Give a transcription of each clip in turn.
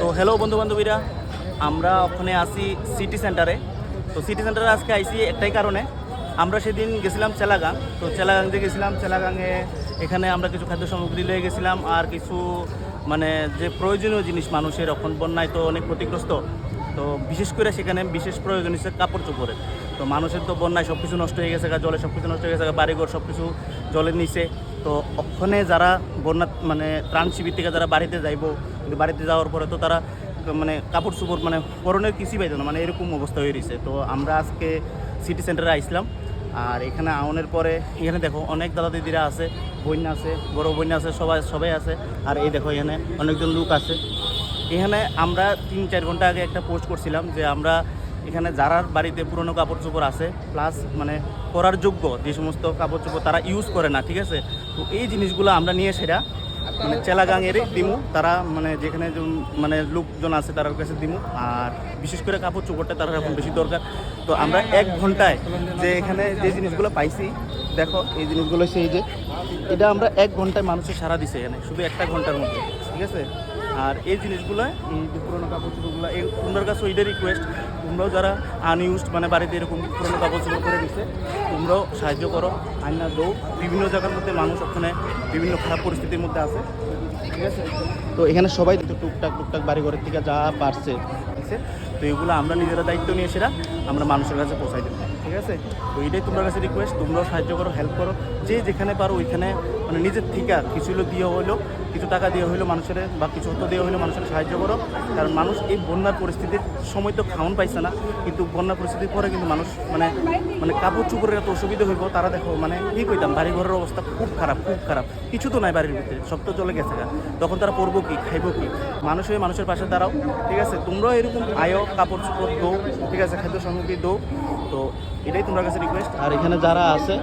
তো হ্যালো বন্ধু বান্ধবীরা আমরা ওখানে আসি সিটি সেন্টারে তো সিটি সেন্টারে আজকে আইসি একটাই কারণে, আমরা সেদিন গেছিলাম চেলাগাং। তো চেলাগাং দিয়ে গেছিলাম চেলাগাংয়ে এখানে আমরা কিছু খাদ্য সামগ্রী লয়ে গেছিলাম আর কিছু মানে যে প্রয়োজনীয় জিনিস মানুষের এখন বন্যায় তো অনেক ক্ষতিগ্রস্ত। তো বিশেষ করে সেখানে বিশেষ প্রয়োজন হচ্ছে কাপড় চোপড়ের। তো মানুষের তো বন্যায় সব কিছু নষ্ট হয়ে গেছে জলে সব কিছু নষ্ট হয়ে গেছে বাড়িঘর সব কিছু জলের নিচে। তো ওখানে যারা বন্যা মানে ত্রাণ শিবির থেকে যারা বাড়িতে যাইবো বাড়িতে যাওয়ার পরে তো তারা মানে কাপড় চোপড় মানে পরনের কিছুই পাইতো না মানে এরকম অবস্থা হয়ে রয়েছে। তো আমরা আজকে সিটি সেন্টারে আইসলাম, আর এখানে আউনের পরে, এখানে দেখো অনেক দাদা দিদিরা আছে বন্যা আছে, বড় বন্যা আছে, সবাই সবাই আছে, আর এই দেখো এখানে অনেকজন লোক আছে। এখানে আমরা তিন চার ঘণ্টা আগে একটা পোস্ট করছিলাম যে আমরা এখানে যারার বাড়িতে পুরনো কাপড় চোপড় আছে প্লাস মানে পরার যোগ্য যে সমস্ত কাপড় চোপড় তারা ইউজ করে না, ঠিক আছে? তো এই জিনিসগুলো আমরা নিয়ে সেটা মানে চেলাগাঙের দিমু, তারা মানে যেখানে মানে লোকজন আছে তার কাছে দিমু। আর বিশেষ করে কাপড় চোপড়টা তারা এখন বেশি দরকার। তো আমরা এক ঘন্টায় যে এখানে যে জিনিসগুলো পাইছি, দেখো, এই জিনিসগুলো সেই যে, এটা আমরা এক ঘন্টায় মানুষের সারা দিছে এখানে, শুধু একটা ঘণ্টার মধ্যে, ঠিক আছে? আর এই জিনিসগুলো, এই যে পুরোনো কাপড় চোপড়গুলো, এই তোমরা কাছে ওইটার রিকোয়েস্ট তোমরাও যারা আনইউজড মানে বাড়িতে এরকম পুরোনো কাপড় চোপড় করে দিচ্ছে তোমরাও সাহায্য করো। আইনা দৌ বিভিন্ন জায়গার মধ্যে মানুষ ওখানে বিভিন্ন খারাপ পরিস্থিতির মধ্যে আছে। ঠিক আছে? তো এখানে সবাই টুকটাক টুকটাক বাড়ি ঘরের থেকে যা পারছে আছে। তো এগুলো আমরা নিজেরা দায়িত্ব নিয়ে সেটা আমরা মানুষের কাছে পৌঁছাই দেবো, ঠিক আছে? তো এইটাই তোমার কাছে রিকোয়েস্ট তোমরাও সাহায্য করো হেল্প করো। যে যেখানে পারো ওইখানে মানে নিজের থেকে কিছু হলো দিয়ে হইল কিছু টাকা দিয়ে হইল মানুষের, বা কিছু হতো দিয়ে হইল মানুষের সাহায্য করো। কারণ মানুষ এই বন্যার পরিস্থিতির সময় তো খাওয়ান পাইছে না, কিন্তু বন্যার পরিস্থিতির পরে কিন্তু মানুষ মানে মানে কাপড় চুপড়ের এত অসুবিধা হইব, তারা দেখো মানে কি কইতাম বাড়ি ঘরের অবস্থা খুব খারাপ খুব খারাপ। কিছু তো নাই বাড়ির ভিতরে, সব তো চলে গেছে। তখন তারা পরবো কি, খাইবো কি? মানুষ হয়ে মানুষের পাশে দাঁড়াও, ঠিক আছে? তোমরাও এরকম আয়ো, কাপড় চোপড় দো ঠিক আছে, খাদ্য সামগ্রী দো তো এটাই তোমার কাছে রিকোয়েস্ট আর এখানে যারা আছে,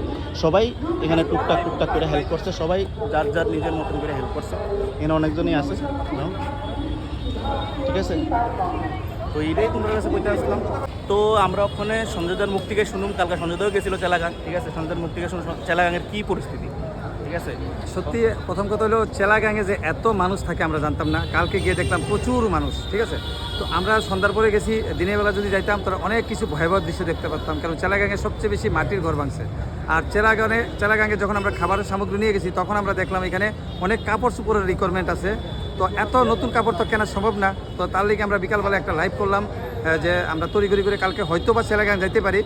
সবাই এখানে টুকটাক টুকটাক করে হেল্প করছে। সবাই যার যার নিজের মতন করে হেল্প করছে। এখানে অনেকজনই আছে। ঠিক আছে? তো এটাই তোমার কাছে বলতে আসলাম। তো আমরা ওখানে সঞ্জয়দার মুখ থেকে শুনুন। কালকে সঞ্জয়দাও গেছিল চেলাগাং। ঠিক আছে? সঞ্জয়দার মুখ থেকে শুনুন। চেলাগাঙের কী পরিস্থিতি? ঠিক আছে? সত্যি প্রথম কথা হলো, চেলা চেলাগাঙে যে এত মানুষ থাকে আমরা জানতাম না। কালকে গিয়ে দেখলাম প্রচুর মানুষ, ঠিক আছে? তো আমরা সন্ধ্যার পরে গেছি, দিনের বেলা যদি যাইতাম, তাহলে অনেক কিছু ভয়াবহ দৃশ্য দেখতে পারতাম। কারণ চেলা চেলাগাঙে সবচেয়ে বেশি মাটির ঘর ভাঙছে। আর চেলাগাঙে চেলাগাঙে যখন আমরা খাবারের সামগ্রী নিয়ে গেছি, তখন আমরা দেখলাম এখানে অনেক কাপড় চোপড়ের রিকোয়ারমেন্ট আছে। তো এত নতুন কাপড় তো কেনা সম্ভব না। তো তার লিগে আমরা বিকালবেলা একটা লাইভ করলাম যে আমরা তড়িঘড়ি করে কালকে হয়তো বা চেলাগাং যাইতে পারি।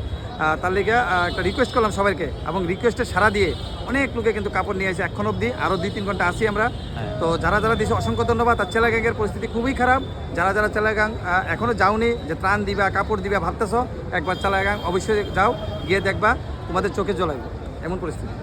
তার লিগে একটা রিকোয়েস্ট করলাম সবাইকে এবং রিকোয়েস্টে সারা দিয়ে অনেক লোকে কিন্তু কাপড় নিয়ে এসে এখন অবধি আরও দুই তিন ঘণ্টা আসি আমরা। তো যারা যারা দিয়েছে অসংখ্য ধন্যবাদ। আর চেলাগাঙ্গের পরিস্থিতি খুবই খারাপ। যারা যারা চেলাগাং এখনও যাওনি যে ত্রাণ দিবা কাপড় দিবা ভাবতেছ একবার চেলাগাং অবশ্যই যাও গিয়ে দেখবা তোমাদের চোখে জ্বলাইব এমন পরিস্থিতি।